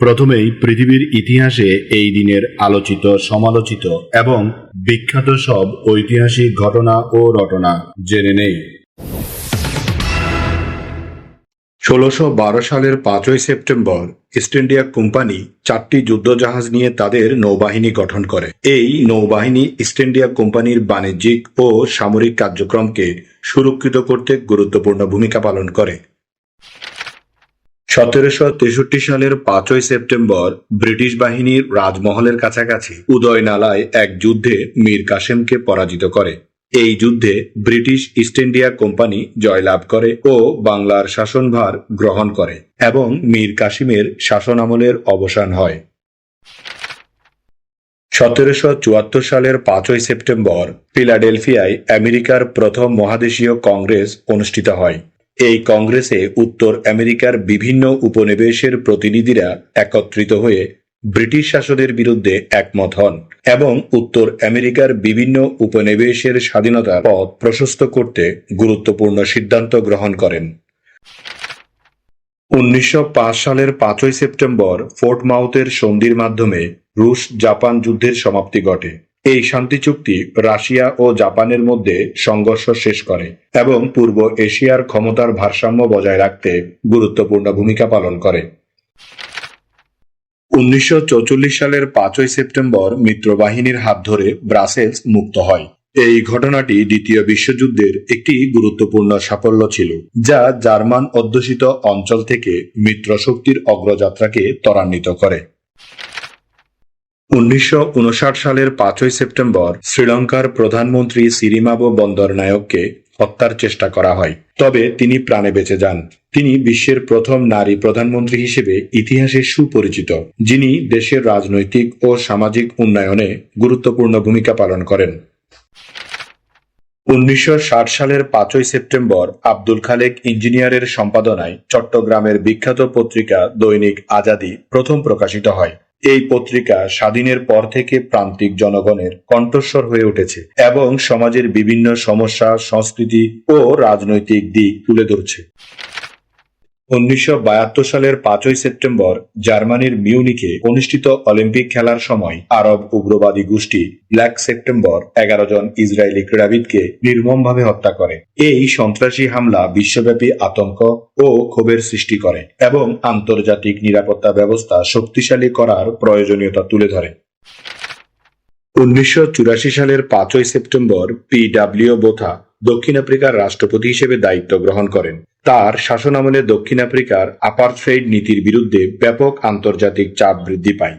প্রথমেই পৃথিবীর ইতিহাসে এই দিনের আলোচিত, সমালোচিত এবং বিখ্যাত সব ঐতিহাসিক ঘটনা ও রটনা জেনে নেই। ষোলোশো বারো সালের পাঁচই সেপ্টেম্বর ইস্ট ইন্ডিয়া কোম্পানি চারটি যুদ্ধজাহাজ নিয়ে তাদের নৌবাহিনী গঠন করে। এই নৌবাহিনী ইস্ট ইন্ডিয়া কোম্পানির বাণিজ্যিক ও সামরিক কার্যক্রমকে সুরক্ষিত করতে গুরুত্বপূর্ণ ভূমিকা পালন করে। সতেরোশো তেষট্টি সালের পাঁচই সেপ্টেম্বর ব্রিটিশ বাহিনীর রাজমহলের কাছাকাছি উদয়নালায় এক যুদ্ধে মীর কাসেমকে পরাজিত করে। এই যুদ্ধে ব্রিটিশ ইস্ট ইন্ডিয়া কোম্পানি জয়লাভ করে ও বাংলার শাসনভার গ্রহণ করে এবং মীর কাসিমের শাসনামলের অবসান হয়। সতেরোশো চুয়াত্তর সালের পাঁচই সেপ্টেম্বর ফিলাডেলফিয়ায় আমেরিকার প্রথম মহাদেশীয় কংগ্রেস অনুষ্ঠিত হয়। এই কংগ্রেসে উত্তর আমেরিকার বিভিন্ন উপনিবেশের প্রতিনিধিরা একত্রিত হয়ে ব্রিটিশ শাসনের বিরুদ্ধে একমত হন এবং উত্তর আমেরিকার বিভিন্ন উপনিবেশের স্বাধীনতার পথ প্রশস্ত করতে গুরুত্বপূর্ণ সিদ্ধান্ত গ্রহণ করেন। উনিশশো পাঁচ সালের পাঁচই সেপ্টেম্বর ফোর্ট মাউথের সন্ধির মাধ্যমে রুশ জাপান যুদ্ধের সমাপ্তি ঘটে। এই শান্তি চুক্তি রাশিয়া ও জাপানের মধ্যে সংঘর্ষ শেষ করে এবং পূর্ব এশিয়ার ক্ষমতার ভারসাম্য বজায় রাখতে গুরুত্বপূর্ণ ভূমিকা পালন করে। উনিশশো সালের পাঁচই সেপ্টেম্বর মিত্রবাহিনীর হাত ধরে ব্রাসেলস মুক্ত হয়। এই ঘটনাটি দ্বিতীয় বিশ্বযুদ্ধের একটি গুরুত্বপূর্ণ সাফল্য ছিল, যা জার্মান অধ্যুষিত অঞ্চল থেকে মিত্র শক্তির অগ্রযাত্রাকে ত্বরান্বিত করে। উনিশশো উনষাট সালের পাঁচই সেপ্টেম্বর শ্রীলঙ্কার প্রধানমন্ত্রী সিরিমাবো বন্দরনায়ককে হত্যার চেষ্টা করা হয়। তবে তিনি প্রাণে বেঁচে যান। তিনি বিশ্বের প্রথম নারী প্রধানমন্ত্রী হিসেবে ইতিহাসে সুপরিচিত, যিনি দেশের রাজনৈতিক ও সামাজিক উন্নয়নে গুরুত্বপূর্ণ ভূমিকা পালন করেন। উনিশশো ষাট সালের পাঁচই সেপ্টেম্বর আব্দুল খালেক ইঞ্জিনিয়ারের সম্পাদনায় চট্টগ্রামের বিখ্যাত পত্রিকা দৈনিক আজাদি প্রথম প্রকাশিত হয়। এই পত্রিকা স্বাধীনের পর থেকে প্রান্তিক জনগণের কণ্ঠস্বর হয়ে উঠেছে এবং সমাজের বিভিন্ন সমস্যা, সংস্কৃতি ও রাজনৈতিক দিক তুলে ধরছে। উনিশশো বাহাত্তর সালের পাঁচই সেপ্টেম্বর জার্মানির মিউনিকে অনুষ্ঠিত অলিম্পিক খেলার সময় আরব উগ্রবাদী গোষ্ঠী ব্ল্যাক সেপ্টেম্বর এগারো জন ইসরায়েলি ক্রীড়াবিদকে নির্মমভাবে হত্যা করে। এই সন্ত্রাসী হামলা বিশ্বব্যাপী আতঙ্ক ও ক্ষোভের সৃষ্টি করে এবং আন্তর্জাতিক নিরাপত্তা ব্যবস্থা শক্তিশালী করার প্রয়োজনীয়তা তুলে ধরে। উনিশশো চুরাশি সালের পাঁচই সেপ্টেম্বর পি ডাব্লিউ বোথা দক্ষিণ আফ্রিকার রাষ্ট্রপতি হিসেবে দায়িত্ব গ্রহণ করেন। তার শাসনামলে দক্ষিণ আফ্রিকার আপারথ্রেড নীতির বিরুদ্ধে ব্যাপক আন্তর্জাতিক চাপ বৃদ্ধি পায়।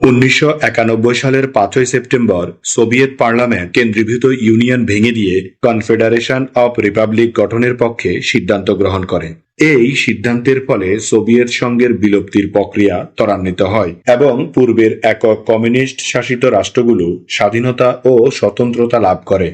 উনিশশো একানব্বই সালের পাঁচই সেপ্টেম্বর সোভিয়েত পার্লামেন্ট কেন্দ্রীভূত ইউনিয়ন ভেঙে দিয়ে কনফেডারেশন অব রিপাবলিক গঠনের পক্ষে সিদ্ধান্ত গ্রহণ করে। এই সিদ্ধান্তের ফলে সোভিয়েত সংঘের বিলুপ্তির প্রক্রিয়া ত্বরান্বিত হয় এবং পূর্বের একক কমিউনিস্ট শাসিত রাষ্ট্রগুলো স্বাধীনতা ও স্বতন্ত্রতা লাভ করে।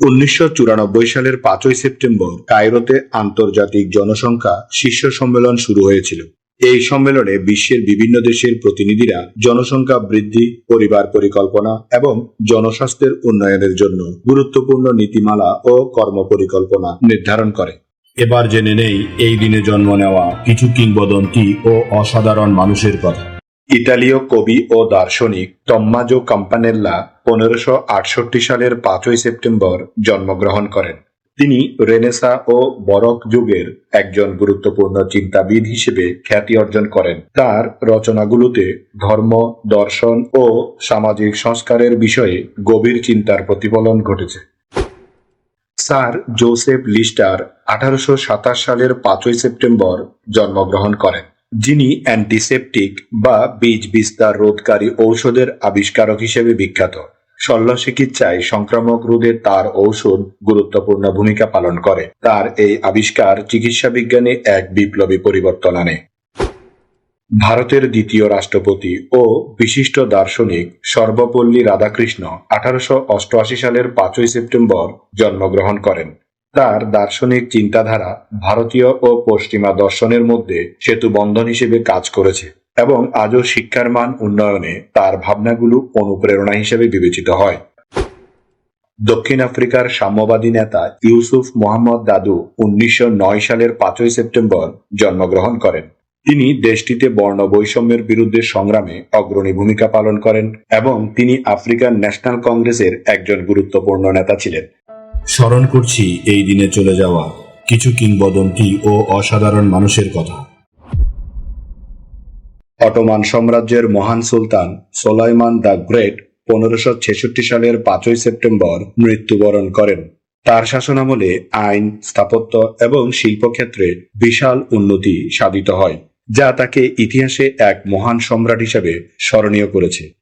উনিশশো চুরানব্বই সালের পাঁচই সেপ্টেম্বর কায়রোতে আন্তর্জাতিক জনসংখ্যা শীর্ষ সম্মেলন শুরু হয়েছিল। এই সম্মেলনে বিশ্বের বিভিন্ন দেশের প্রতিনিধিরা জনসংখ্যা বৃদ্ধি, পরিবার পরিকল্পনা এবং জনস্বাস্থ্যের উন্নয়নের জন্য গুরুত্বপূর্ণ নীতিমালা ও কর্মপরিকল্পনা নির্ধারণ করে। এবার জেনে নেই এই দিনে জন্ম নেওয়া কিছু কিংবদন্তি ও অসাধারণ মানুষের কথা। ইতালীয় কবি ও দার্শনিক টম্মাজো কাম্পানেল্লা পনেরোশো আটষট্টি সালের পাঁচই সেপ্টেম্বর জন্মগ্রহণ করেন। তিনি রেনেসা ও বরক যুগের একজন গুরুত্বপূর্ণ চিন্তাবিদ হিসেবে খ্যাতি অর্জন করেন। তার রচনাগুলোতে ধর্ম, দর্শন ও সামাজিক সংস্কারের বিষয়ে গভীর চিন্তার প্রতিফলন ঘটেছে। স্যার জোসেফ লিস্টার আঠারোশো সাতাশ সালের পাঁচই সেপ্টেম্বর জন্মগ্রহণ করেন। যিনি অ্যান্টিসেপটিক বা বীজ বিস্তার রোধকারী ঔষধের আবিষ্কারক হিসেবে বিখ্যাত। শল্য চিকিৎসায় সংক্রামক রোধে তার ঔষধ গুরুত্বপূর্ণ ভূমিকা পালন করে। তার এই আবিষ্কার চিকিৎসা বিজ্ঞানে এক বিপ্লবী পরিবর্তন আনে। ভারতের দ্বিতীয় রাষ্ট্রপতি ও বিশিষ্ট দার্শনিক সর্বপল্লী রাধাকৃষ্ণ আঠারোশো অষ্টআশি সালের পাঁচই সেপ্টেম্বর জন্মগ্রহণ করেন। তার দার্শনিক চিন্তাধারা ভারতীয় ও পশ্চিমা দর্শনের মধ্যে সেতু বন্ধন হিসেবে কাজ করেছে এবং আজও শিক্ষার মান উন্নয়নে তার ভাবনাগুলো অনুপ্রেরণা হিসেবে বিবেচিত হয়। দক্ষিণ আফ্রিকার সাম্যবাদী নেতা ইউসুফ মোহাম্মদ দাদু উনিশশো নয় সালের পাঁচই সেপ্টেম্বর জন্মগ্রহণ করেন। তিনি দেশটিতে বর্ণ বৈষম্যের বিরুদ্ধে সংগ্রামে অগ্রণী ভূমিকা পালন করেন এবং তিনি আফ্রিকান ন্যাশনাল কংগ্রেসের একজন গুরুত্বপূর্ণ নেতা ছিলেন। স্মরণ করছি এই দিনে চলে যাওয়া কিছু কিংবদন্তি ও অসাধারণ মানুষের কথা। অটোমান সাম্রাজ্যের মহান সুলতান সোলাইমান দ্য গ্রেট পনেরোশো ছেষট্টি সালের পাঁচই সেপ্টেম্বর মৃত্যুবরণ করেন। তার শাসনামলে আইন, স্থাপত্য এবং শিল্পক্ষেত্রে বিশাল উন্নতি সাধিত হয়, যা তাকে ইতিহাসে এক মহান সম্রাট হিসেবে স্মরণীয় করেছে।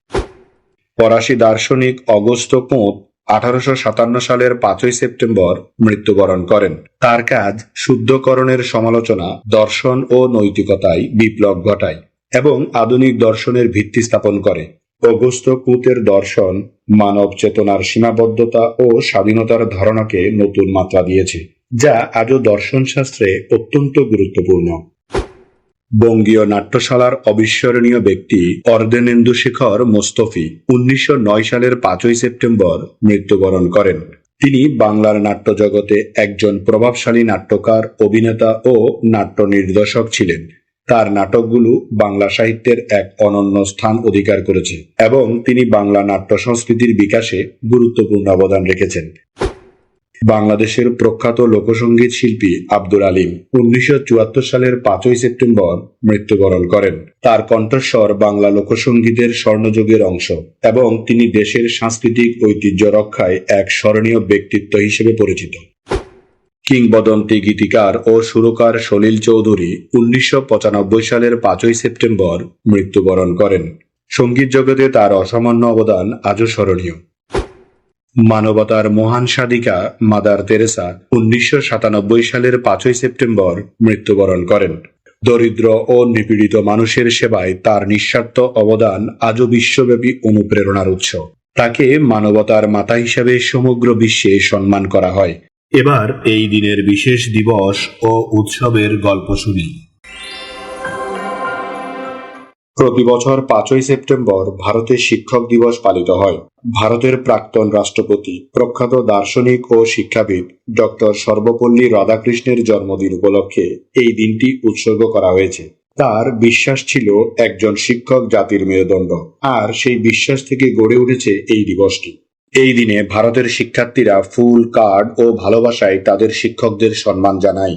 ফরাসি দার্শনিক অগস্ত কোঁত আঠারোশো সাতান্ন সালের পাঁচই সেপ্টেম্বর মৃত্যুবরণ করেন। তার কাজ শুদ্ধকরণের সমালোচনা, দর্শন ও নৈতিকতায় বিপ্লব ঘটায় এবং আধুনিক দর্শনের ভিত্তি স্থাপন করে। অগস্ত কুতের দর্শন মানব চেতনার সীমাবদ্ধতা ও স্বাধীনতার ধারণাকে নতুন মাত্রা দিয়েছে, যা আজও দর্শন শাস্ত্রে অত্যন্ত গুরুত্বপূর্ণ। বঙ্গীয় নাট্যশালার অবিস্মরণীয় ব্যক্তি অর্ধেনেন্দু শেখর মোস্তফি উনিশশো নয় সালের পাঁচই সেপ্টেম্বর মৃত্যুবরণ করেন। তিনি বাংলার নাট্য জগতে একজন প্রভাবশালী নাট্যকার, অভিনেতা ও নাট্য নির্দেশক ছিলেন। তার নাটকগুলো বাংলা সাহিত্যের এক অনন্য স্থান অধিকার করেছে এবং তিনি বাংলা নাট্য সংস্কৃতির বিকাশে গুরুত্বপূর্ণ অবদান রেখেছেন। বাংলাদেশের প্রখ্যাত লোকসঙ্গীত শিল্পী আব্দুল আলিম উনিশশো চুয়াত্তর সালের পাঁচই সেপ্টেম্বর মৃত্যুবরণ করেন। তার কণ্ঠস্বর বাংলা লোকসঙ্গীতের স্বর্ণযুগের অংশ এবং তিনি দেশের সাংস্কৃতিক ঐতিহ্য রক্ষায় এক স্মরণীয় ব্যক্তিত্ব হিসেবে পরিচিত। কিংবদন্তি গীতিকার ও সুরকার সলিল চৌধুরী উনিশশো পঁচানব্বই সালের পাঁচই সেপ্টেম্বর মৃত্যুবরণ করেন। সংগীত জগতে তার অসামান্য অবদান আজও স্মরণীয়। মানবতার মহান সাধিকা মাদার তেরেসা উনিশশো সাতানব্বই সালের পাঁচই সেপ্টেম্বর মৃত্যুবরণ করেন। দরিদ্র ও নিপীড়িত মানুষের সেবায় তার নিঃস্বার্থ অবদান আজও বিশ্বব্যাপী অনুপ্রেরণার উৎস। তাকে মানবতার মাতা হিসাবে সমগ্র বিশ্বে সম্মান করা হয়। এবার এই দিনের বিশেষ দিবস ও উৎসবের গল্প শুনি। প্রতি বছর পাঁচই সেপ্টেম্বর ভারতের শিক্ষক দিবস পালিত হয়। ভারতের প্রাক্তন রাষ্ট্রপতি, প্রখ্যাত দার্শনিক ও শিক্ষাবিদ ডক্টর সর্বপল্লী রাধাকৃষ্ণের জন্মদিন উপলক্ষে এই দিনটি উৎসর্গ করা হয়েছে। তার বিশ্বাস ছিল একজন শিক্ষক জাতির মেরুদণ্ড, আর সেই বিশ্বাস থেকে গড়ে উঠেছে এই দিবসটি। এই দিনে ভারতের শিক্ষার্থীরা ফুল, কার্ড ও ভালোবাসায় তাদের শিক্ষকদের সম্মান জানায়।